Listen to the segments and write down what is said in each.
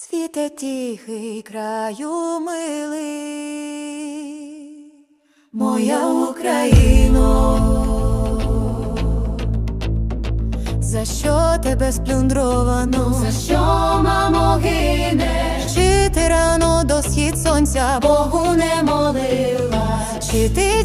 світе тихий краю милий, моя Україно, за що тебе сплюндровано? За що, мамо, гинеш? Чи ти рано до схід сонця Богу не молила, Чи ти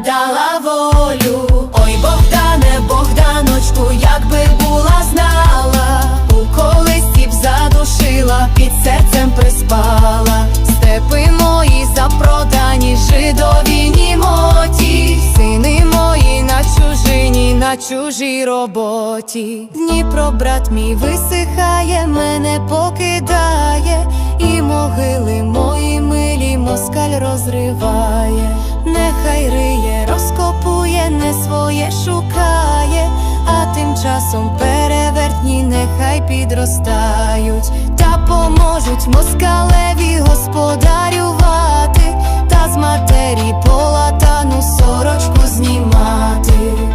Виглядала волю. Ой, Богдане, Богданочку, якби була знала, у колисі б задушила, під серцем приспала. степи мої запродані, жидові німоті, сини мої на чужині, на чужій роботі. Дніпро, брат мій висихає, мене покидає, і могили мої милі москаль розриває, підростають, та поможуть москалеві господарювати, та з матері полатану сорочку знімати.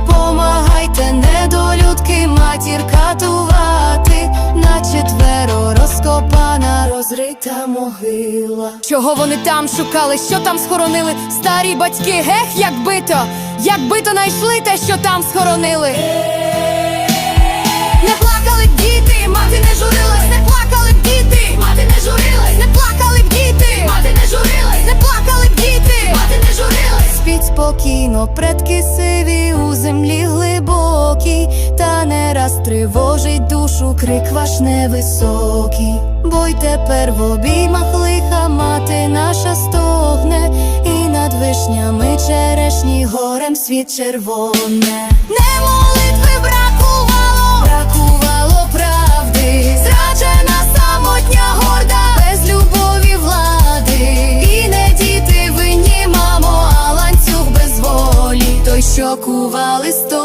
Помагайте, недолюдки, матір катувати, на четверо розкопана, розрита могила. Чого вони там шукали, що там схоронили? Старі батьки, гех, як бито, як бито найшли те, що там схоронили. Не журилась, не плакали діти, Мати не журилась, не плакали б діти, мати не журилась, не плакали діти. мати не журилась. Спіть спокійно, предки сиві у землі глибокій, та не раз тривожить душу крик ваш невисокий. Бо й тепер в обіймах лиха мати наша стогне, і над вишнями черешні горем світ червоне. Не молитви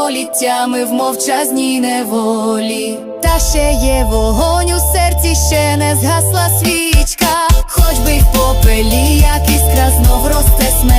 століттями в мовчазній неволі. Та ще є вогонь у серці, ще не згасла свічка, хоч би в попелі, як іскра знов росте смерть.